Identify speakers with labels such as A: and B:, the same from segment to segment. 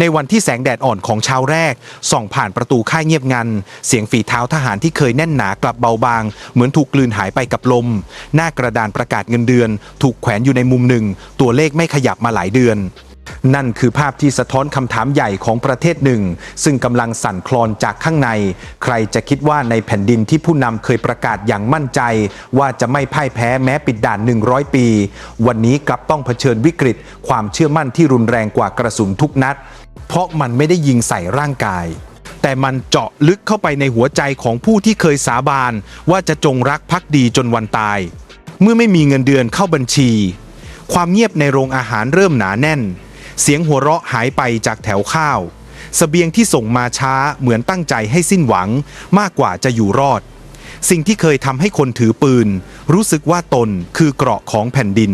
A: ในวันที่แสงแดดอ่อนของเช้าแรก ส่องผ่านประตูค่ายเงียบงัน เสียงฝีเท้าทหารที่เคยแน่นหนากลับเบาบาง เหมือนถูกกลืนหายไปกับลม หน้ากระดานประกาศเงินเดือน ถูกแขวนอยู่ในมุมหนึ่ง ตัวเลขไม่ขยับมาหลายเดือนนั่นคือภาพที่สะท้อนคำถามใหญ่ของประเทศหนึ่ง ซึ่งกำลังสั่นคลอนจากข้างใน ใครจะคิดว่าในแผ่นดินที่ผู้นำเคยประกาศอย่างมั่นใจ ว่าจะไม่พ่ายแพ้แม้ปิดด่าน 100 ปี วันนี้กลับต้องเผชิญวิกฤต ความเชื่อมั่นที่รุนแรงกว่ากระสุนทุกนัด เพราะมันไม่ได้ยิงใส่ร่างกาย แต่มันเจาะลึกเข้าไปในหัวใจของผู้ที่เคยสาบานว่าจะจงรักภักดีจนวันตาย เมื่อไม่มีเงินเดือนเข้าบัญชี ความเงียบในโรงอาหารเริ่มหนาแน่น เสียงหัวเราะหายไปจากแถวข้าวเสบียงที่ส่งมาช้าเหมือนตั้งใจให้สิ้นหวังมากกว่าจะอยู่รอด สิ่งที่เคยทำให้คนถือปืน รู้สึกว่าตนคือเกราะของแผ่นดิน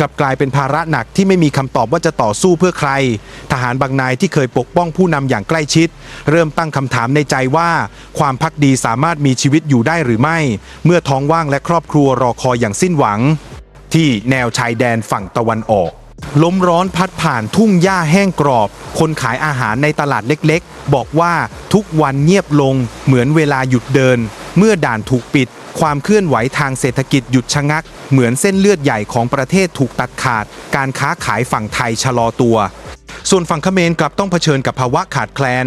A: กลับกลายเป็นภาระหนักที่ไม่มีคำตอบว่าจะต่อสู้เพื่อใคร ทหารบางนายที่เคยปกป้องผู้นำอย่างใกล้ชิด เริ่มตั้งคำถามในใจว่า ความพักดีสามารถมีชีวิตอยู่ได้หรือไม่ เมื่อท้องว่างและครอบครัวรอคอยอย่างสิ้นหวัง ที่แนวชายแดนฝั่งตะวันออกลมร้อนพัดผ่านทุ่งหญ้าแห้งกรอบ คนขายอาหารในตลาดเล็กๆ บอกว่าทุกวันเงียบลงเหมือนเวลาหยุดเดิน เมื่อด่านถูกปิด ความเคลื่อนไหวทางเศรษฐกิจหยุดชะงัก เหมือนเส้นเลือดใหญ่ของประเทศถูกตัดขาด การค้าขายฝั่งไทยชะลอตัว ส่วนฝั่งเขมรกลับต้องเผชิญกับภาวะขาดแคลน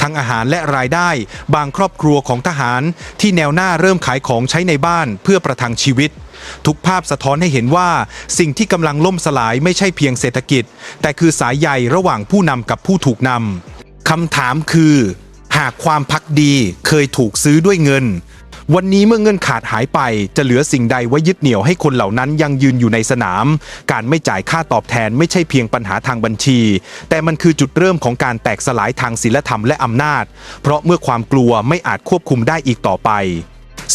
A: ทั้งอาหารและรายได้ บางครอบครัวของทหารที่แนวหน้าเริ่มขายของใช้ในบ้านเพื่อประทังชีวิต ทุกภาพสะท้อนให้เห็นว่า สิ่งที่กำลังล่มสลายไม่ใช่เพียงเศรษฐกิจ แต่คือสายใยระหว่างผู้นำกับผู้ถูกนำคำถามคือ หากความพักดีเคยถูกซื้อด้วยเงิน วันนี้เมื่อเงินขาดหายไป จะเหลือสิ่งใดไว้ยึดเหนี่ยวให้คนเหล่านั้นยังยืนอยู่ในสนาม การไม่จ่ายค่าตอบแทนไม่ใช่เพียงปัญหาทางบัญชี แต่มันคือจุดเริ่มของการแตกสลายทางศีลธรรมและอำนาจ เพราะเมื่อความกลัวไม่อาจควบคุมได้อีกต่อไป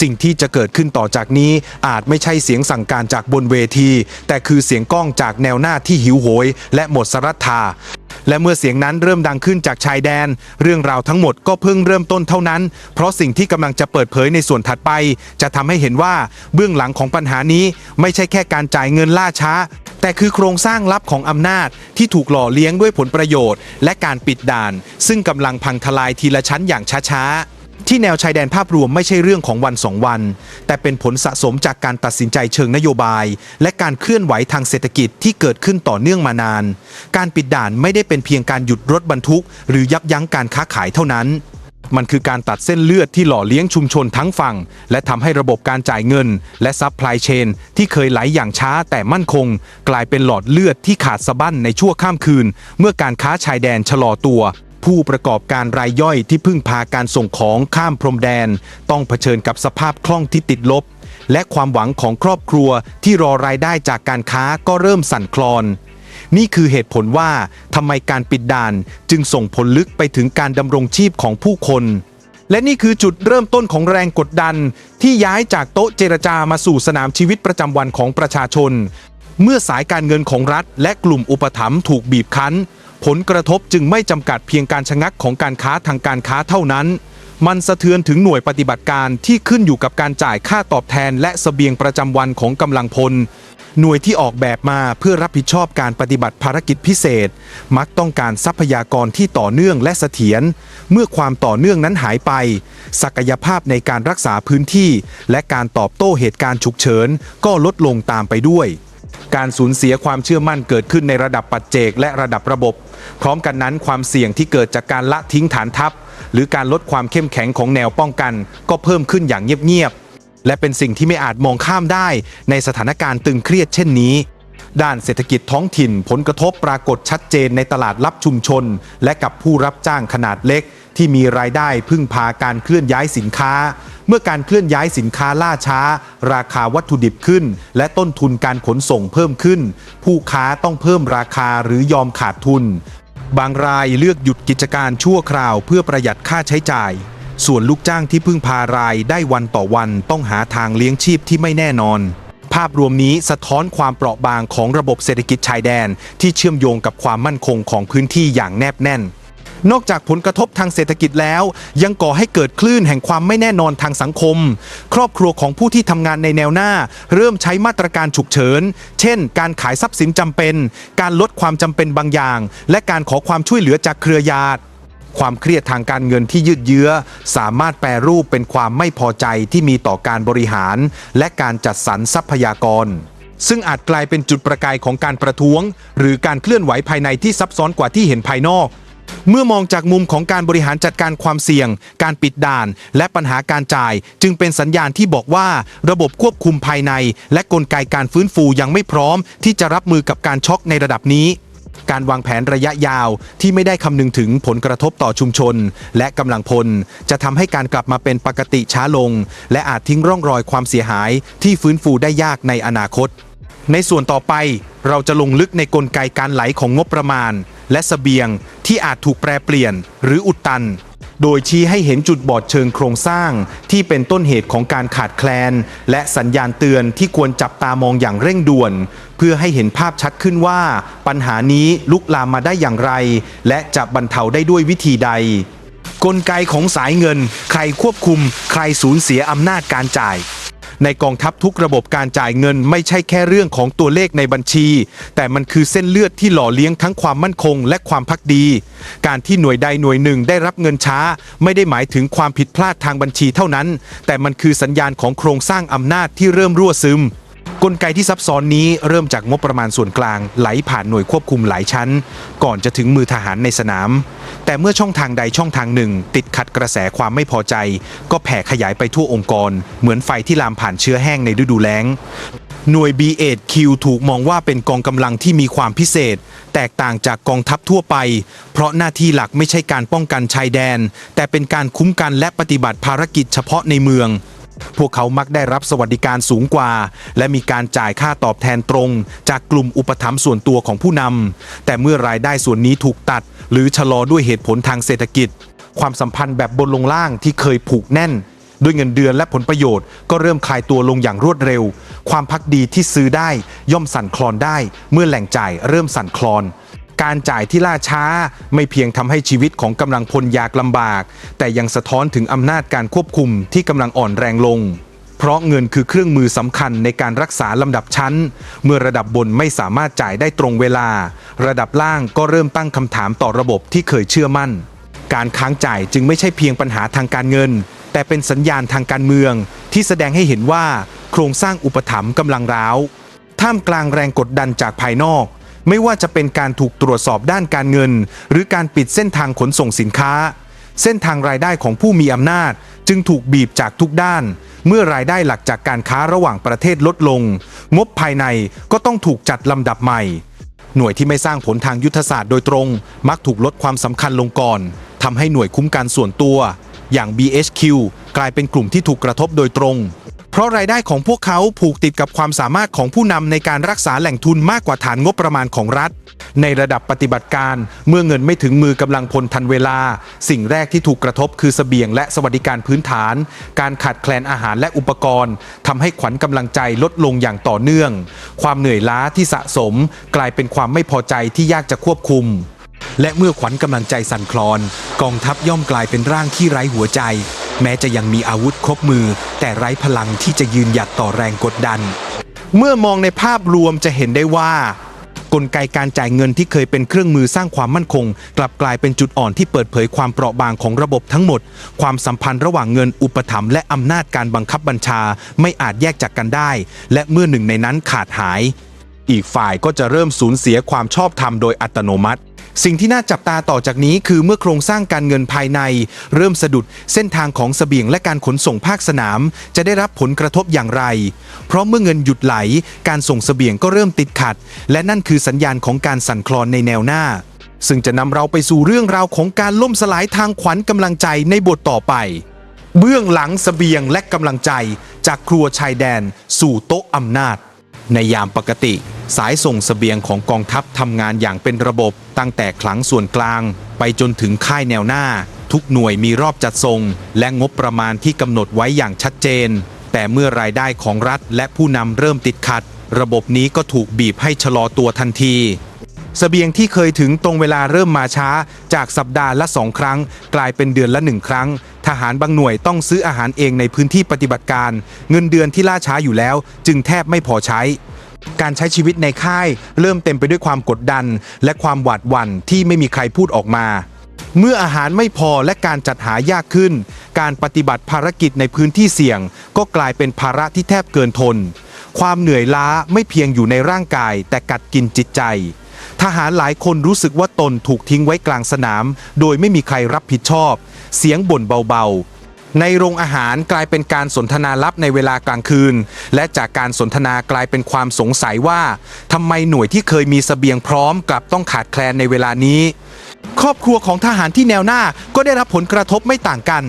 A: สิ่งที่จะเกิดขึ้นต่อจากนี้อาจไม่ใช่เสียงสั่งการจากบนเวที แต่คือเสียงก้องจากแนวหน้าที่หิวโหย และหมดสรัทธาและเมื่อเสียงนั้นเริ่มดังขึ้นจากชายแดน เรื่องราวทั้งหมดก็เพิ่งเริ่มต้นเท่านั้น เพราะสิ่งที่กำลังจะเปิดเผยในส่วนถัดไป จะทำให้เห็นว่าเบื้องหลังของปัญหานี้ ไม่ใช่แค่การจ่ายเงินล่าช้า แต่คือโครงสร้างลับของอำนาจที่ถูกหล่อเลี้ยงด้วยผลประโยชน์ และการปิดด่าน ซึ่งกำลังพังทลายทีละชั้นอย่างช้าๆ ที่แนวชายแดนภาพรวมไม่ใช่เรื่องของวันสองวัน แต่เป็นผลสะสมจากการตัดสินใจเชิงนโยบาย และการเคลื่อนไหวทางเศรษฐกิจที่เกิดขึ้นต่อเนื่องมานาน การปิดด่านไม่ได้เป็นเพียงการหยุดรถบรรทุก หรือยับยั้งการค้าขายเท่านั้น มันคือการตัดเส้นเลือดที่หล่อเลี้ยงชุมชนทั้งฝั่ง และทำให้ระบบการจ่ายเงิน และซัพพลายเชนที่เคยไหลอย่างช้าแต่มั่นคง กลายเป็นหลอดเลือดที่ขาดสะบั้นในชั่วข้ามคืน เมื่อการค้าชายแดนชะลอตัว ผู้ประกอบการรายย่อยที่พึ่งพาการส่งของข้ามพรมแดน ต้องเผชิญกับสภาพคล่องที่ติดลบ และความหวังของครอบครัวที่รอรายได้จากการค้าก็เริ่มสั่นคลอน นี่คือเหตุผลว่าทำไมการปิดด่านจึงส่งผลลึกไปถึงการดำรงชีพของผู้คนและนี่คือจุดเริ่มต้นของแรงกดดัน ที่ย้ายจากโต๊ะเจรจามาสู่สนามชีวิตประจำวันของประชาชน เมื่อสายการเงินของรัฐ และกลุ่มอุปถัมภ์ถูกบีบคั้น ผลกระทบจึงไม่จำกัดเพียงการชะงักของการค้าทางการค้าเท่านั้น มันสะเทือนถึงหน่วยปฏิบัติการที่ขึ้นอยู่กับการจ่ายค่าตอบแทนและเสบียงประจำวันของกำลังพล หน่วยที่ออกแบบมาเพื่อรับผิดชอบการปฏิบัติภารกิจพิเศษ มักต้องการทรัพยากรที่ต่อเนื่องและเสถียร เมื่อความต่อเนื่องนั้นหายไป ศักยภาพในการรักษาพื้นที่ และการตอบโต้เหตุการณ์ฉุกเฉินก็ลดลงตามไปด้วย การสูญเสียความเชื่อมั่นเกิดขึ้นในระดับปัจเจกและระดับระบบ พร้อมกันนั้นความเสี่ยงที่เกิดจากการละทิ้งฐานทัพ หรือการลดความเข้มแข็งของแนวป้องกัน ก็เพิ่มขึ้นอย่างเงียบๆและเป็นสิ่งที่ไม่อาจมองข้ามได้ ในสถานการณ์ตึงเครียดเช่นนี้ ด้านเศรษฐกิจท้องถิ่นผลกระทบปรากฏชัดเจนในตลาดลับชุมชน และกับผู้รับจ้างขนาดเล็ก ที่มีรายได้พึ่งพาการเคลื่อนย้ายสินค้า เมื่อการเคลื่อนย้ายสินค้าล่าช้า ราคาวัตถุดิบขึ้น และต้นทุนการขนส่งเพิ่มขึ้น ผู้ค้าต้องเพิ่มราคาหรือยอมขาดทุน บางรายเลือกหยุดกิจการชั่วคราวเพื่อประหยัดค่าใช้จ่าย ส่วนลูกจ้างที่พึ่งพารายได้วันต่อวันต้องหาทางเลี้ยงชีพที่ไม่แน่นอนภาพรวมนี้สะท้อนความเปราะบางของระบบเศรษฐกิจชายแดน ที่เชื่อมโยงกับความมั่นคงของพื้นที่อย่างแนบแน่น นอกจากผลกระทบทางเศรษฐกิจแล้ว ยังก่อให้เกิดคลื่นแห่งความไม่แน่นอนทางสังคม ครอบครัวของผู้ที่ทำงานในแนวหน้า เริ่มใช้มาตรการฉุกเฉิน เช่น การขายทรัพย์สินจำเป็น การลดความจำเป็นบางอย่าง และการขอความช่วยเหลือจากเครือญาติความเครียดทางการเงินที่ยืดเยื้อ สามารถแปรรูปเป็นความไม่พอใจที่มีต่อการบริหาร และการจัดสรรทรัพยากร ซึ่งอาจกลายเป็นจุดประกายของการประท้วง หรือการเคลื่อนไหวภายในที่ซับซ้อนกว่าที่เห็นภายนอก เมื่อมองจากมุมของการบริหารจัดการความเสี่ยง การปิดด่าน และปัญหาการจ่าย จึงเป็นสัญญาณที่บอกว่า ระบบควบคุมภายใน และกลไกการฟื้นฟูยังไม่พร้อม ที่จะรับมือกับการช็อกในระดับนี้การวางแผนระยะยาวที่ไม่ได้คำนึงถึงผลกระทบต่อชุมชน และกำลังพล จะทำให้การกลับมาเป็นปกติช้าลง และอาจทิ้งร่องรอยความเสียหายที่ฟื้นฟูได้ยากในอนาคต ในส่วนต่อไปเราจะลงลึกในกลไกการไหลของงบประมาณ และสเสบียงที่อาจถูกแปรเปลี่ยนหรืออุดตัน โดยชี้ให้เห็นจุดบอดเชิงโครงสร้าง ที่เป็นต้นเหตุของการขาดแคลน และสัญญาณเตือนที่ควรจับตามองอย่างเร่งด่วน เพื่อให้เห็นภาพชัดขึ้นว่า ปัญหานี้ลุกลามมาได้อย่างไร และจะบรรเทาได้ด้วยวิธีใดกลไกของสายเงิน ใครควบคุม ใครสูญเสียอำนาจการจ่าย ในกองทัพทุกระบบการจ่ายเงินไม่ใช่แค่เรื่องของตัวเลขในบัญชี แต่มันคือเส้นเลือดที่หล่อเลี้ยงทั้งความมั่นคง และความพักดี การที่หน่วยใดหน่วยหนึ่งได้รับเงินช้า ไม่ได้หมายถึงความผิดพลาดทางบัญชีเท่านั้น แต่มันคือสัญญาณของโครงสร้างอำนาจที่เริ่มรั่วซึม กลไกที่ซับซ้อนนี้เริ่มจากงบประมาณส่วนกลางไหลผ่านหน่วยควบคุมหลายชั้น ก่อนจะถึงมือทหารในสนาม แต่เมื่อช่องทางใดช่องทางหนึ่ง ติดขัดกระแสความไม่พอใจ ก็แผ่ขยายไปทั่วองค์กร เหมือนไฟที่ลามผ่านเชื้อแห้งในฤดูแล้งหน่วย B8Q ถูกมองว่าเป็นกองกำลังที่มีความพิเศษ แตกต่างจากกองทัพทั่วไป เพราะหน้าที่หลักไม่ใช่การป้องกันชายแดน แต่เป็นการคุ้มกันและปฏิบัติภารกิจเฉพาะในเมือง พวกเขามักได้รับสวัสดิการสูงกว่า และมีการจ่ายค่าตอบแทนตรง จากกลุ่มอุปถัมภ์ส่วนตัวของผู้นำแต่เมื่อรายได้ส่วนนี้ถูกตัด หรือชะลอด้วยเหตุผลทางเศรษฐกิจ ความสัมพันธ์แบบบนลงล่างที่เคยผูกแน่น ด้วยเงินเดือนและผลประโยชน์ ก็เริ่มคลายตัวลงอย่างรวดเร็ว ความพักดีที่ซื้อได้ย่อมสั่นคลอนได้ เมื่อแหล่งจ่ายเริ่มสั่นคลอน การจ่ายที่ล่าช้า ไม่เพียงทำให้ชีวิตของกำลังพลยากลำบาก แต่ยังสะท้อนถึงอำนาจการควบคุมที่กำลังอ่อนแรงลงเพราะเงินคือเครื่องมือสำคัญในการรักษาลำดับชั้น เมื่อระดับบนไม่สามารถจ่ายได้ตรงเวลา ระดับล่างก็เริ่มตั้งคำถามต่อระบบที่เคยเชื่อมั่น การค้างจ่ายจึงไม่ใช่เพียงปัญหาทางการเงิน แต่เป็นสัญญาณทางการเมือง ที่แสดงให้เห็นว่า โครงสร้างอุปถัมภ์กำลังร้าว ท่ามกลางแรงกดดันจากภายนอก ไม่ว่าจะเป็นการถูกตรวจสอบด้านการเงิน หรือการปิดเส้นทางขนส่งสินค้า เส้นทางรายได้ของผู้มีอำนาจ จึงถูกบีบจากทุกด้าน เมื่อรายได้หลักจากการค้าระหว่างประเทศลดลง งบภายในก็ต้องถูกจัดลำดับใหม่ หน่วยที่ไม่สร้างผลทางยุทธศาสตร์โดยตรง มักถูกลดความสำคัญลงก่อนทำให้หน่วยคุ้มกันส่วนตัว อย่าง BHQ กลายเป็นกลุ่มที่ถูกกระทบโดยตรง เพราะรายได้ของพวกเขาผูกติดกับความสามารถของผู้นำในการรักษาแหล่งทุนมากกว่าฐานงบประมาณของรัฐ ในระดับปฏิบัติการเมื่อเงินไม่ถึงมือกำลังพลทันเวลา สิ่งแรกที่ถูกกระทบคือเสบียงและสวัสดิการพื้นฐาน การขาดแคลนอาหารและอุปกรณ์ทำให้ขวัญกำลังใจลดลงอย่างต่อเนื่อง ความเหนื่อยล้าที่สะสม กลายเป็นความไม่พอใจที่ยากจะควบคุมและเมื่อขวัญกำลังใจสั่นคลอน กองทัพย่อมกลายเป็นร่างที่ไร้หัวใจ แม้จะยังมีอาวุธครบมือ แต่ไร้พลังที่จะยืนหยัดต่อแรงกดดัน เมื่อมองในภาพรวมจะเห็นได้ว่า กลไกการจ่ายเงินที่เคยเป็นเครื่องมือสร้างความมั่นคง กลับกลายเป็นจุดอ่อนที่เปิดเผยความเปราะบางของระบบทั้งหมด ความสัมพันธ์ระหว่างเงินอุปถัมภ์และอำนาจการบังคับบัญชาไม่อาจแยกจากกันได้ และเมื่อหนึ่งในนั้นขาดหาย อีกฝ่ายก็จะเริ่มสูญเสียความชอบธรรมโดยอัตโนมัติ สิ่งที่น่าจับตาต่อจากนี้คือเมื่อโครงสร้างการเงินภายใน เริ่มสะดุดเส้นทางของเสบียงและการขนส่งภาคสนาม จะได้รับผลกระทบอย่างไร เพราะเมื่อเงินหยุดไหล การส่งเสบียงก็เริ่มติดขัด และนั่นคือสัญญาณของการสั่นคลอนในแนวหน้า ซึ่งจะนำเราไปสู่เรื่องราวของการล่มสลายทางขวัญกำลังใจในบทต่อไป เบื้องหลังเสบียงและกำลังใจ จากครัวชายแดน สู่โต๊ะอำนาจ ในยามปกติ สายส่งเสบียงของกองทัพทำงานอย่างเป็นระบบตั้งแต่คลังส่วนกลาง ไปจนถึงค่ายแนวหน้า ทุกหน่วยมีรอบจัดส่ง และงบประมาณที่กำหนดไว้อย่างชัดเจน แต่เมื่อรายได้ของรัฐและผู้นำเริ่มติดขัด ระบบนี้ก็ถูกบีบให้ชะลอตัวทันที เสบียงที่เคยถึงตรงเวลาเริ่มมาช้า จากสัปดาห์ละสองครั้ง กลายเป็นเดือนละหนึ่งครั้ง ทหารบางหน่วยต้องซื้ออาหารเองในพื้นที่ปฏิบัติการ เงินเดือนที่ล่าช้าอยู่แล้ว จึงแทบไม่พอใช้ การใช้ชีวิตในค่าย เริ่มเต็มไปด้วยความกดดัน และความหวาดหวั่นที่ไม่มีใครพูดออกมา เมื่ออาหารไม่พอและการจัดหายากขึ้น การปฏิบัติภารกิจในพื้นที่เสี่ยง ก็กลายเป็นภาระที่แทบเกินทน ความเหนื่อยล้าไม่เพียงอยู่ในร่างกาย แต่กัดกินจิตใจ ทหารหลายคนรู้สึกว่าตนถูกทิ้งไว้กลางสนาม โดยไม่มีใครรับผิดชอบ เสียงบ่นเบาๆ ในโรงอาหารกลายเป็นการสนทนาลับในเวลากลางคืน และจากการสนทนากลายเป็นความสงสัยว่าทำไมหน่วยที่เคยมีเสบียงพร้อมกลับต้องขาดแคลนในเวลานี้ ครอบครัวของทหารที่แนวหน้าก็ได้รับผลกระทบไม่ต่างกัน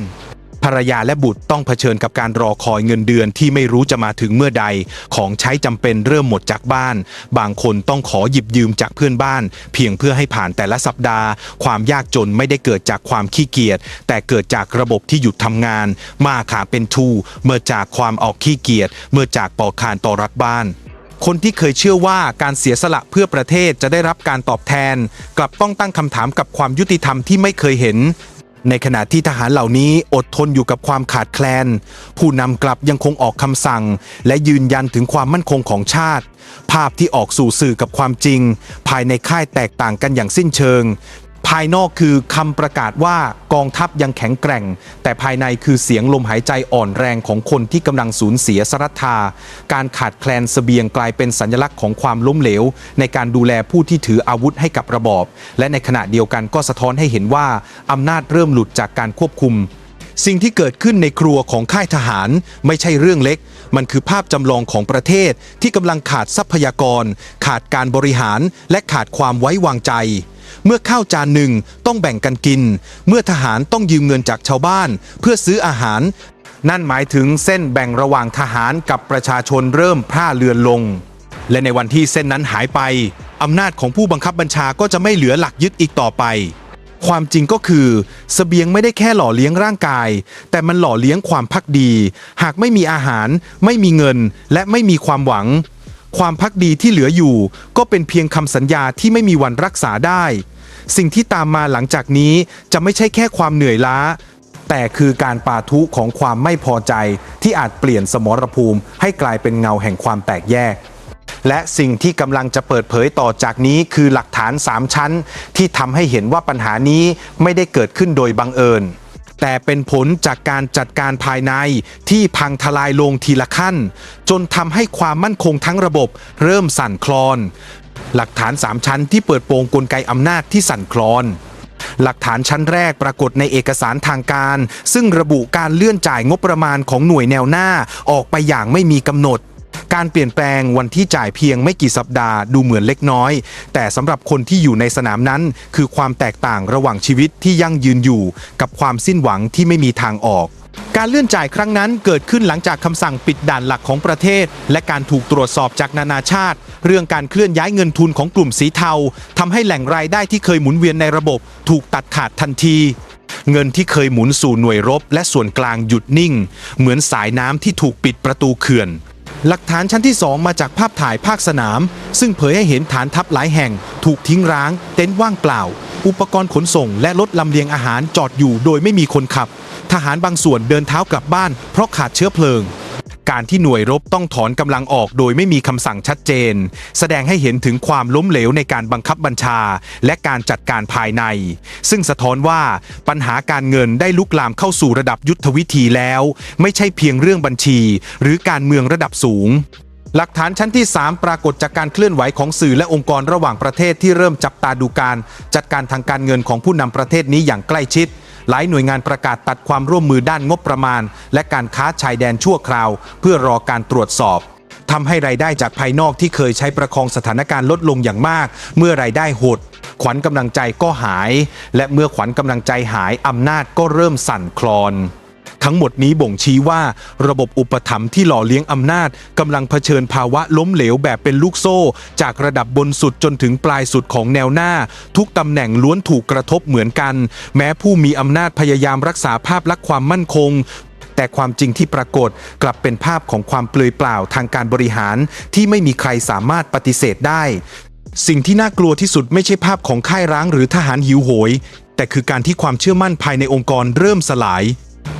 A: ภรรยาและบุตรต้องเผชิญกับการรอคอยเงินเดือนที่ไม่รู้จะมาถึงเมื่อใด ของใช้จำเป็นเริ่มหมดจากบ้าน บางคนต้องขอหยิบยืมจากเพื่อนบ้าน เพียงเพื่อให้ผ่านแต่ละสัปดาห์ ความยากจนไม่ได้เกิดจากความขี้เกียจแต่เกิดจากระบบที่หยุดทำงาน มาขาเป็นทูเมื่อจากความออกขี้เกียจเมื่อจากปอกคานต่อรัฐบ้านคนที่เคยเชื่อว่าการเสียสละเพื่อประเทศจะได้รับการตอบแทน กลับต้องตั้งคำถามกับความยุติธรรมที่ไม่เคยเห็น ในขณะที่ทหารเหล่านี้อดทนอยู่กับความขาดแคลน ผู้นำกลับยังคงออกคำสั่ง และยืนยันถึงความมั่นคงของชาติ ภาพที่ออกสู่สื่อกับความจริง ภายในค่ายแตกต่างกันอย่างสิ้นเชิง ภายนอกคือคำประกาศว่ากองทัพยังแข็งแกร่ง แต่ภายในคือเสียงลมหายใจอ่อนแรงของคนที่กำลังสูญเสียสรัทธา การขาดแคลนเสบียงกลายเป็นสัญลักษณ์ของความล้มเหลว ในการดูแลผู้ที่ถืออาวุธให้กับระบอบ และในขณะเดียวกันก็สะท้อนให้เห็นว่าอำนาจเริ่มหลุดจากการควบคุมสิ่งที่เกิดขึ้นในครัวของค่ายทหารไม่ใช่เรื่องเล็ก มันคือภาพจำลองของประเทศที่กำลังขาดทรัพยากร ขาดการบริหาร และขาดความไว้วางใจ เมื่อข้าวจานหนึ่งต้องแบ่งกันกิน เมื่อทหารต้องยืมเงินจากชาวบ้าน เพื่อซื้ออาหาร นั่นหมายถึงเส้นแบ่งระหว่างทหารกับประชาชนเริ่มพร่าเลือนลง และในวันที่เส้นนั้นหายไปอำนาจของผู้บังคับบัญชาก็จะไม่เหลือหลักยึดอีกต่อไป ความจริงก็คือสเสบียงไม่ได้แค่หล่อเลี้ยงร่างกาย แต่มันหล่อเลี้ยงความพักดี หากไม่มีอาหาร ไม่มีเงิน และไม่มีความหวัง ความพักดีที่เหลืออยู่ ก็เป็นเพียงคำสัญญาที่ไม่มีวันรักษาได้ สิ่งที่ตามมาหลังจากนี้จะไม่ใช่แค่ความเหนื่อยล้า แต่คือการปาทุของความไม่พอใจที่อาจเปลี่ยนสมรภูมิให้กลายเป็นเงาแห่งความแตกแยกและสิ่งที่กำลังจะเปิดเผยต่อจากนี้คือหลักฐาน 3 ชั้น ที่ทำให้เห็นว่าปัญหานี้ไม่ได้เกิดขึ้นโดยบังเอิญ แต่เป็นผลจากการจัดการภายในที่พังทลายลงทีละขั้น จนทำให้ความมั่นคงทั้งระบบเริ่มสั่นคลอน หลักฐาน 3 ชั้นที่เปิดโปงกลไกอำนาจที่สั่นคลอน หลักฐานชั้นแรกปรากฏในเอกสารทางการ ซึ่งระบุการเลื่อนจ่ายงบประมาณของหน่วยแนวหน้าออกไปอย่างไม่มีกำหนด การเปลี่ยนแปลงวันที่จ่ายเพียงไม่กี่สัปดาห์ดูเหมือนเล็กน้อย แต่สำหรับคนที่อยู่ในสนามนั้น คือความแตกต่างระหว่างชีวิตที่ยั่งยืนอยู่ กับความสิ้นหวังที่ไม่มีทางออก การเลื่อนจ่ายครั้งนั้นเกิดขึ้นหลังจากคำสั่งปิดด่านหลักของประเทศ และการถูกตรวจสอบจากนานาชาติ เรื่องการเคลื่อนย้ายเงินทุนของกลุ่มสีเทาทำให้แหล่งรายได้ที่เคยหมุนเวียนในระบบ ถูกตัดขาดทันที เงินที่เคยหมุนสู่หน่วยรบ และส่วนกลางหยุดนิ่ง เหมือนสายน้ำที่ถูกปิดประตูเขื่อนหลักฐานชั้นที่ 2 มาจากภาพถ่ายภาคสนาม ซึ่งเผยให้เห็นฐานทัพหลายแห่ง ถูกทิ้งร้าง เต็นท์ว่างเปล่า อุปกรณ์ขนส่งและรถลำเลียงอาหารจอดอยู่โดยไม่มีคนขับ ทหารบางส่วนเดินเท้ากลับบ้านเพราะขาดเชื้อเพลิง การที่หน่วยรบต้องถอนกำลังออกโดยไม่มีคำสั่งชัดเจน แสดงให้เห็นถึงความล้มเหลวในการบังคับบัญชา และการจัดการภายใน ซึ่งสะท้อนว่าปัญหาการเงินได้ลุกลามเข้าสู่ระดับยุทธวิธีแล้ว ไม่ใช่เพียงเรื่องบัญชี หรือการเมืองระดับสูงหลักฐานชั้นที่ 3 ปรากฏจากการเคลื่อนไหวของสื่อและองค์กรระหว่างประเทศที่เริ่มจับตาดูการ จัดการทางการเงินของผู้นำประเทศนี้อย่างใกล้ชิด หลายหน่วยงานประกาศตัดความร่วมมือด้านงบประมาณ และการค้าชายแดนชั่วคราว เพื่อรอการตรวจสอบทำให้รายได้จากภายนอกที่เคยใช้ประคองสถานการณ์ลดลงอย่างมาก เมื่อรายได้หด ขวัญกำลังใจก็หาย และเมื่อขวัญกำลังใจหายอำนาจก็เริ่มสั่นคลอน ทั้งหมดนี้บ่งชี้ว่า ระบบอุปถัมภ์ที่หล่อเลี้ยงอำนาจกำลังเผชิญภาวะล้มเหลวแบบเป็นลูกโซ่ จากระดับบนสุดจนถึงปลายสุดของแนวหน้า ทุกตำแหน่งล้วนถูกกระทบเหมือนกัน แม้ผู้มีอำนาจพยายามรักษาภาพลักษณ์ความมั่นคงแต่ความจริงที่ปรากฏกลับเป็นภาพของความเปลือยเปล่าทางการบริหาร ที่ไม่มีใครสามารถปฏิเสธได้ สิ่งที่น่ากลัวที่สุดไม่ใช่ภาพของค่ายร้างหรือทหารหิวโหย แต่คือการที่ความเชื่อมั่นภายในองค์กรเริ่มสลาย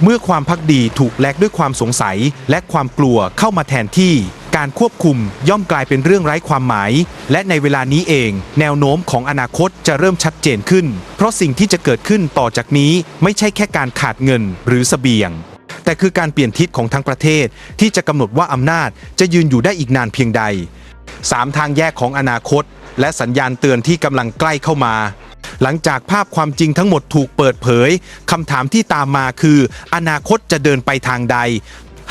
A: เมื่อความพักดีถูกแลกด้วยความสงสัย และความกลัวเข้ามาแทนที่ การควบคุมย่อมกลายเป็นเรื่องไร้ความหมาย และในเวลานี้เอง แนวโน้มของอนาคตจะเริ่มชัดเจนขึ้น เพราะสิ่งที่จะเกิดขึ้นต่อจากนี้ไม่ใช่แค่การขาดเงินหรือเสบียง แต่คือการเปลี่ยนทิศของทั้งประเทศ ที่จะกำหนดว่าอำนาจจะยืนอยู่ได้อีกนานเพียงใดสามทางแยกของอนาคต และสัญญาณเตือนที่กำลังใกล้เข้ามา หลังจากภาพความจริงทั้งหมดถูกเปิดเผยคำถามที่ตามมาคือ อนาคตจะเดินไปทางใด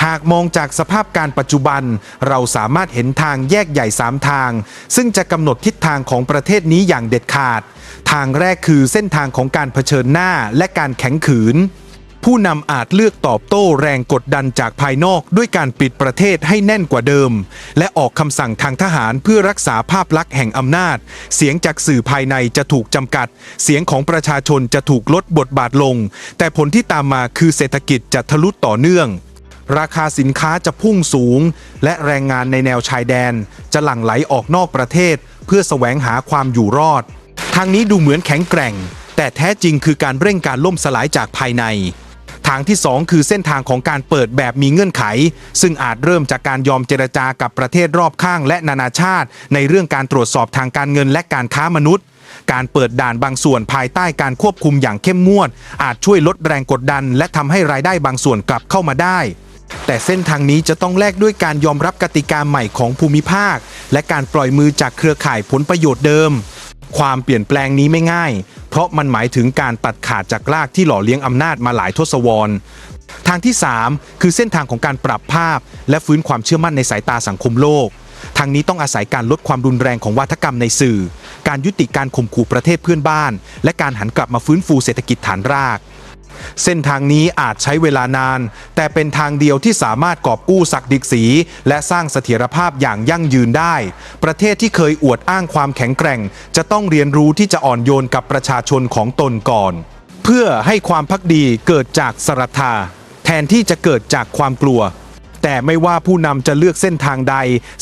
A: หากมองจากสภาพการปัจจุบัน เราสามารถเห็นทางแยกใหญ่สามทาง ซึ่งจะกำหนดทิศทางของประเทศนี้อย่างเด็ดขาด ทางแรกคือเส้นทางของการเผชิญหน้าและการแข็งขืน ผู้นำอาจเลือกตอบโต้แรงกดดันจากภายนอกด้วยการปิดประเทศให้แน่นกว่าเดิม และออกคำสั่งทางทหารเพื่อรักษาภาพลักษณ์แห่งอำนาจ เสียงจากสื่อภายในจะถูกจำกัด เสียงของประชาชนจะถูกลดบทบาทลง แต่ผลที่ตามมาคือเศรษฐกิจจะทะลุต่อเนื่อง ราคาสินค้าจะพุ่งสูง และแรงงานในแนวชายแดน จะหลั่งไหลออกนอกประเทศ เพื่อแสวงหาความอยู่รอดทางนี้ดูเหมือนแข็งแกร่ง แต่แท้จริงคือการเร่งการล่มสลายจากภายใน ทางที่ 2 คือเส้นทางของการเปิดแบบมีเงื่อนไข ซึ่งอาจเริ่มจากการยอมเจรจากับประเทศรอบข้างและนานาชาติ ในเรื่องการตรวจสอบทางการเงินและการค้ามนุษย์การเปิดด่านบางส่วนภายใต้การควบคุมอย่างเข้มงวด อาจช่วยลดแรงกดดัน และทำให้รายได้บางส่วนกลับเข้ามาได้ แต่เส้นทางนี้จะต้องแลกด้วยการยอมรับกติกาใหม่ของภูมิภาค และการปล่อยมือจากเครือข่ายผลประโยชน์เดิม ความเปลี่ยนแปลงนี้ไม่ง่าย เพราะมันหมายถึงการตัดขาดจากรากที่หล่อเลี้ยงอำนาจมาหลายทศวรรษทางที่ 3 คือเส้นทางของการปรับภาพ และฟื้นความเชื่อมั่นในสายตาสังคมโลก ทางนี้ต้องอาศัยการลดความรุนแรงของวัฒกรรมในสื่อ การยุติการข่มขู่ประเทศเพื่อนบ้าน และการหันกลับมาฟื้นฟูเศรษฐกิจฐานราก เส้นทางนี้อาจใช้เวลานาน แต่เป็นทางเดียวที่สามารถกอบกู้ศักดิศรีและสร้างเสถียรภาพอย่างยั่งยืนได้ ประเทศที่เคยอวดอ้างความแข็งแกร่ง จะต้องเรียนรู้ที่จะอ่อนโยนกับประชาชนของตนก่อน เพื่อให้ความพักดีเกิดจากสรัทธา แทนที่จะเกิดจากความกลัว แต่ไม่ว่าผู้นำจะเลือกเส้นทางใด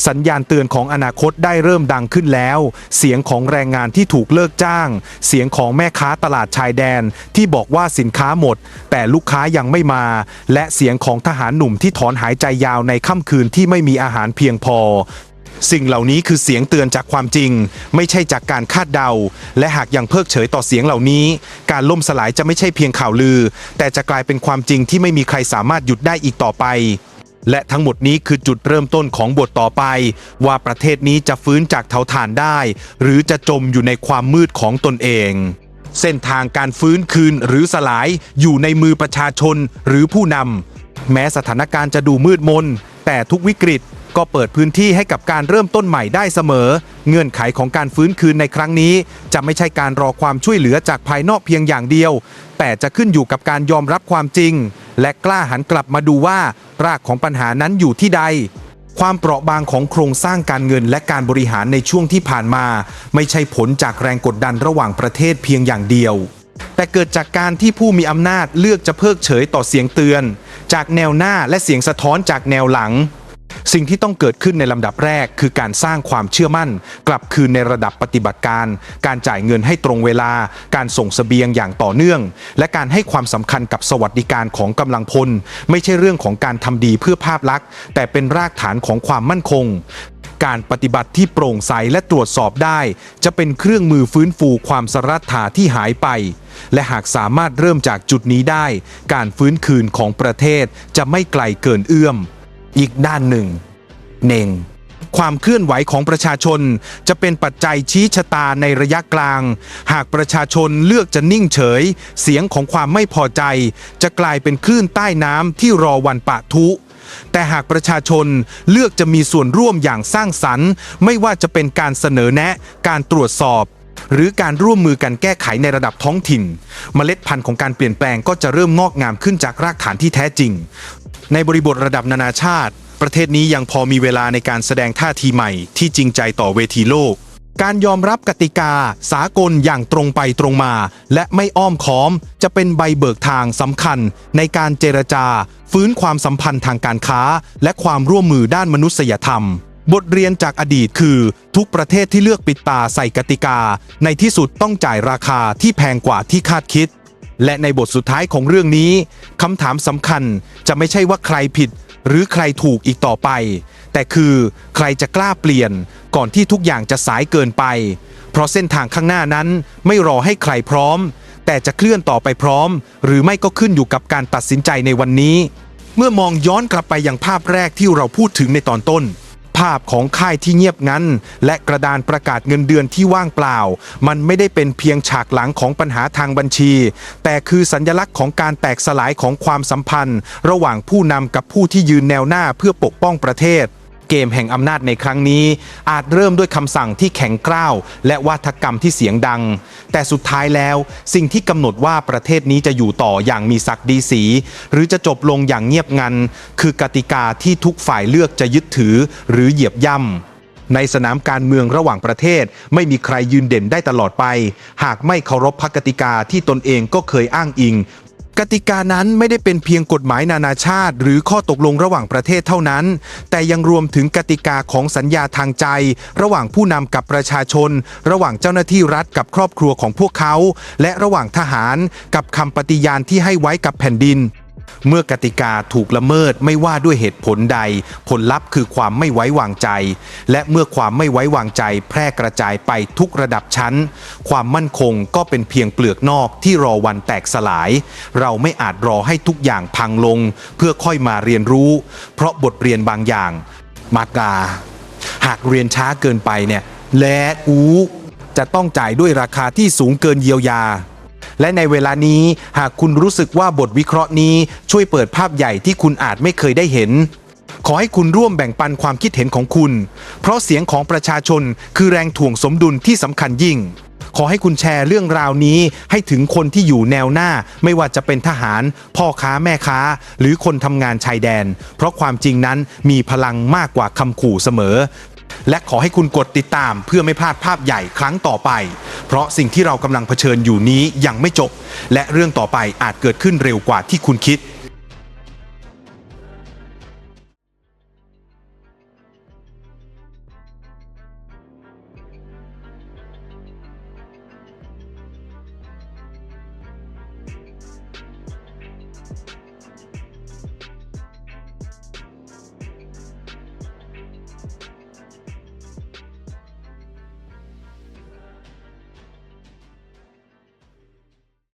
A: สัญญาณเตือนของอนาคตได้เริ่มดังขึ้นแล้ว เสียงของแรงงานที่ถูกเลิกจ้าง เสียงของแม่ค้าตลาดชายแดน ที่บอกว่าสินค้าหมด แต่ลูกค้ายังไม่มา และเสียงของทหารหนุ่มที่ถอนหายใจยาวในค่ำคืนที่ไม่มีอาหารเพียงพอสิ่งเหล่านี้คือเสียงเตือนจากความจริง ไม่ใช่จากการคาดเดา และหากยังเพิกเฉยต่อเสียงเหล่านี้ การล่มสลายจะไม่ใช่เพียงข่าวลือ แต่จะกลายเป็นความจริงที่ไม่มีใครสามารถหยุดได้อีกต่อไป และทั้งหมดนี้คือจุดเริ่มต้นของบทต่อไป ว่าประเทศนี้จะฟื้นจากเถาถ่านได้ หรือจะจมอยู่ในความมืดของตนเอง เส้นทางการฟื้นคืนหรือสลายอยู่ในมือประชาชนหรือผู้นำแม้สถานการณ์จะดูมืดมน แต่ทุกวิกฤต ก็เปิดพื้นที่ให้กับการเริ่มต้นใหม่ได้เสมอ เงื่อนไขของการฟื้นคืนในครั้งนี้ จะไม่ใช่การรอความช่วยเหลือจากภายนอกเพียงอย่างเดียว แต่จะขึ้นอยู่กับการยอมรับความจริง และกล้าหันกลับมาดูว่ารากของปัญหานั้นอยู่ที่ใดความเปราะบางของโครงสร้างการเงินและการบริหารในช่วงที่ผ่านมา ไม่ใช่ผลจากแรงกดดันระหว่างประเทศเพียงอย่างเดียว แต่เกิดจากการที่ผู้มีอำนาจเลือกจะเพิกเฉยต่อเสียงเตือน จากแนวหน้าและเสียงสะท้อนจากแนวหลัง สิ่งที่ต้องเกิดขึ้นในลำดับแรก คือการสร้างความเชื่อมั่น กลับคืนในระดับปฏิบัติการ การจ่ายเงินให้ตรงเวลา การส่งเสบียงอย่างต่อเนื่อง และการให้ความสำคัญกับสวัสดิการของกำลังพล ไม่ใช่เรื่องของการทำดีเพื่อภาพลักษณ์ แต่เป็นรากฐานของความมั่นคงการปฏิบัติที่โปร่งใสและตรวจสอบได้ จะเป็นเครื่องมือฟื้นฟูความสรัทธาที่หายไป และหากสามารถเริ่มจากจุดนี้ได้ การฟื้นคืนของประเทศจะไม่ไกลเกินเอื้อม อีกด้านหนึ่ง เน่ง ความเคลื่อนไหวของประชาชนจะเป็นปัจจัยชี้ชะตาในระยะกลาง หากประชาชนเลือกจะนิ่งเฉย เสียงของความไม่พอใจ จะกลายเป็นคลื่นใต้น้ำที่รอวันปะทุแต่หากประชาชนเลือกจะมีส่วนร่วมอย่างสร้างสรรค์ ไม่ว่าจะเป็นการเสนอแนะ การตรวจสอบ หรือการร่วมมือกันแก้ไขในระดับท้องถิ่น เมล็ดพันธุ์ของการเปลี่ยนแปลงก็จะเริ่มงอกงามขึ้นจากรากฐานที่แท้จริง ในบริบทระดับนานาชาติ ประเทศนี้ยังพอมีเวลาในการแสดงท่าทีใหม่ที่จริงใจต่อเวทีโลก การยอมรับกติกา สากลอย่างตรงไปตรงมา และไม่อ้อมค้อม จะเป็นใบเบิกทางสำคัญ ในการเจรจา ฟื้นความสัมพันธ์ทางการค้า และความร่วมมือด้านมนุษยธรรมบทเรียนจากอดีตคือ ทุกประเทศที่เลือกปิดตาใส่กติกา ในที่สุดต้องจ่ายราคาที่แพงกว่าที่คาดคิด และในบทสุดท้ายของเรื่องนี้คำถามสำคัญจะไม่ใช่ว่าใครผิด หรือใครถูกอีกต่อไป แต่คือใครจะกล้าเปลี่ยน ก่อนที่ทุกอย่างจะสายเกินไป เพราะเส้นทางข้างหน้านั้นไม่รอให้ใครพร้อม แต่จะเคลื่อนต่อไปพร้อม หรือไม่ก็ขึ้นอยู่กับการตัดสินใจในวันนี้ เมื่อมองย้อนกลับไปอยังภาพแรกที่เราพูดถึงในตอนต้น ภาพของค่ายที่เงียบงันและกระดานประกาศเงินเดือนที่ว่างเปล่า มันไม่ได้เป็นเพียงฉากหลังของปัญหาทางบัญชี แต่คือสัญลักษณ์ของการแตกสลายของความสัมพันธ์ ระหว่างผู้นำกับผู้ที่ยืนแนวหน้าเพื่อปกป้องประเทศ เกมแห่งอำนาจในครั้งนี้ อาจเริ่มด้วยคำสั่งที่แข็งกร้าว และวาทกรรมที่เสียงดัง แต่สุดท้ายแล้ว สิ่งที่กำหนดว่าประเทศนี้จะอยู่ต่ออย่างมีศักดิ์ดีสี หรือจะจบลงอย่างเงียบงัน คือกติกาที่ทุกฝ่ายเลือกจะยึดถือหรือเหยียบย่ำในสนามการเมืองระหว่างประเทศ ไม่มีใครยืนเด่นได้ตลอดไป หากไม่เคารพพักกติกาที่ตนเองก็เคยอ้างอิง กติกานั้นไม่ได้เป็นเพียงกฎหมายนานาชาติ หรือข้อตกลงระหว่างประเทศเท่านั้น แต่ยังรวมถึงกติกาของสัญญาทางใจ ระหว่างผู้นำกับประชาชน ระหว่างเจ้าหน้าที่รัฐกับครอบครัวของพวกเขา และระหว่างทหารกับคำปฏิญาณที่ให้ไว้กับแผ่นดิน เมื่อกติกาถูกละเมิดไม่ว่าด้วยเหตุผลใด ผลลัพธ์คือความไม่ไว้วางใจ และเมื่อความไม่ไว้วางใจ แพร่กระจายไปทุกระดับชั้น ความมั่นคงก็เป็นเพียงเปลือกนอกที่รอวันแตกสลาย เราไม่อาจรอให้ทุกอย่างพังลง เพื่อค่อยมาเรียนรู้ เพราะบทเรียนบางอย่าง มากาหากเรียนช้าเกินไปเนี่ยและอูจะต้องจ่ายด้วยราคาที่สูงเกินเยียวยา และในเวลานี้หากคุณรู้สึกว่าบทวิเคราะห์นี้ช่วยเปิดภาพใหญ่ที่คุณอาจไม่เคยได้เห็น ขอให้คุณร่วมแบ่งปันความคิดเห็นของคุณ เพราะเสียงของประชาชนคือแรงถ่วงสมดุลที่สำคัญยิ่ง ขอให้คุณแชร์เรื่องราวนี้ให้ถึงคนที่อยู่แนวหน้า ไม่ว่าจะเป็นทหาร พ่อค้าแม่ค้า หรือคนทำงานชายแดน เพราะความจริงนั้นมีพลังมากกว่าคำขู่เสมอ และขอให้คุณกดติดตามเพื่อไม่พลาดภาพใหญ่ครั้งต่อไป เพราะสิ่งที่เรากำลังเผชิญอยู่นี้ยังไม่จบ และเรื่องต่อไปอาจเกิดขึ้นเร็วกว่าที่คุณคิด